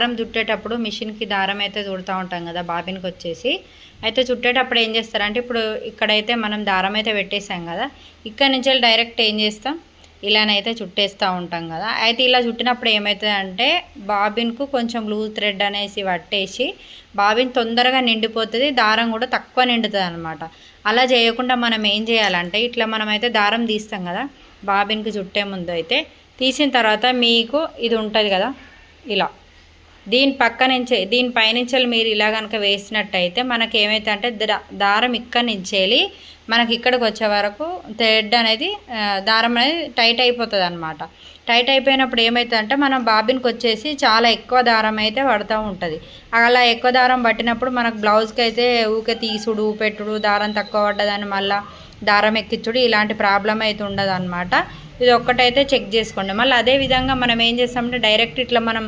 దారం చుట్టేటప్పుడు మిషన్కి దారం అయితే చుడుతూ ఉంటాం కదా బాబిన్కి వచ్చేసి. అయితే చుట్టేటప్పుడు ఏం చేస్తారంటే ఇప్పుడు ఇక్కడైతే మనం దారం అయితే పెట్టేసాం కదా ఇక్కడ నుంచి డైరెక్ట్ ఏం చేస్తాం? ఇలానైతే చుట్టేస్తూ ఉంటాం కదా. అయితే ఇలా చుట్టినప్పుడు ఏమవుతుందంటే బాబిన్కు కొంచెం లూజ్ థ్రెడ్ అనేసి పట్టేసి బాబిన్ తొందరగా నిండిపోతుంది దారం కూడా తక్కువ నిండుతుంది అనమాట అలా చేయకుండా మనం ఏం చేయాలంటే ఇట్లా మనమైతే దారం తీస్తాం కదా బాబిన్కి చుట్టే ముందు అయితే తీసిన తర్వాత మీకు ఇది ఉంటుంది కదా ఇలా. దీని పక్క నుంచి దీని పైనుంచి మీరు ఇలా కనుక వేసినట్టయితే మనకి ఏమైతే అంటే దారం ఇక్కడ నుంచి వెళ్ళి మనకి ఇక్కడికి వచ్చే వరకు థ్రెడ్ అనేది దారం అనేది టైట్ అయిపోతుంది అనమాట టైట్ అయిపోయినప్పుడు ఏమవుతుందంటే మనం బాబిన్కి వచ్చేసి చాలా ఎక్కువ దారం అయితే పడుతూ ఉంటుంది. అలా ఎక్కువ దారం పట్టినప్పుడు మనకు బ్లౌజ్కి అయితే ఊకే తీసుడు పెట్టుడు దారం తక్కువ పడ్డదని మళ్ళీ దారం ఎక్కించుడు ఇలాంటి ప్రాబ్లం అయితే ఉండదు అనమాట ఇది ఒక్కటైతే చెక్ చేసుకోండి. మళ్ళీ అదే విధంగా మనం ఏం చేస్తామంటే డైరెక్ట్ ఇట్లా మనం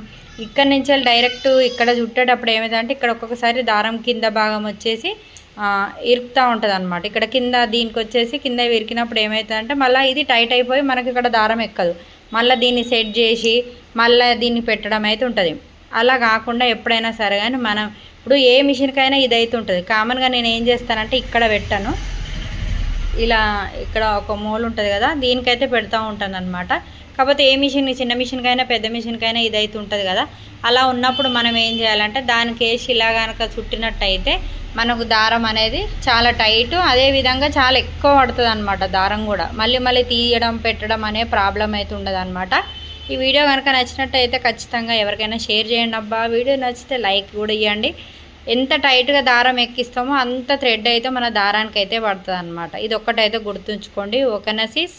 ఇక్కడ నుంచి వెళ్ళి డైరెక్ట్ ఇక్కడ చుట్టేటప్పుడు ఏమైందంటే ఇక్కడ ఒక్కొక్కసారి దారం కింద భాగం వచ్చేసి ఇరుకుతూ ఉంటుంది అనమాట ఇక్కడ కింద దీనికి వచ్చేసి కింద ఇరికినప్పుడు ఏమవుతుందంటే మళ్ళీ ఇది టైట్ అయిపోయి మనకి ఇక్కడ దారం ఎక్కదు. మళ్ళీ దీన్ని సెట్ చేసి మళ్ళీ దీన్ని పెట్టడం అయితే ఉంటుంది. అలా కాకుండా ఎప్పుడైనా సరే కానీ మనం ఇప్పుడు ఏ మిషన్కైనా ఇది అయితే ఉంటుంది కామన్గా నేను ఏం చేస్తానంటే ఇక్కడ పెట్టాను. ఇలా ఇక్కడ ఒక మూల ఉంటుంది కదా దీనికైతే పెడతా ఉంటాను అనమాట కాకపోతే ఏ మిషన్ చిన్న మిషన్కైనా పెద్ద మిషన్కైనా ఇదైతే ఉంటుంది కదా. అలా ఉన్నప్పుడు మనం ఏం చేయాలంటే దానికి వేసి ఇలా కనుక చుట్టినట్టయితే మనకు దారం అనేది చాలా టైట్ అదే విధంగా చాలా ఎక్కువ పడుతుంది అనమాట దారం కూడా. మళ్ళీ మళ్ళీ తీయడం పెట్టడం అనే ప్రాబ్లం అయితే ఉండదు ఈ వీడియో కనుక నచ్చినట్టయితే ఖచ్చితంగా ఎవరికైనా షేర్ చేయండి అబ్బా. వీడియో నచ్చితే లైక్ కూడా ఇవ్వండి ఎంత టైట్గా దారం ఎక్కిస్తామో అంత థ్రెడ్ అయితే మన దారానికి అయితే పడుతుంది అనమాట ఇది ఒక్కటైతే గుర్తుంచుకోండి. ఓకేనా సిస్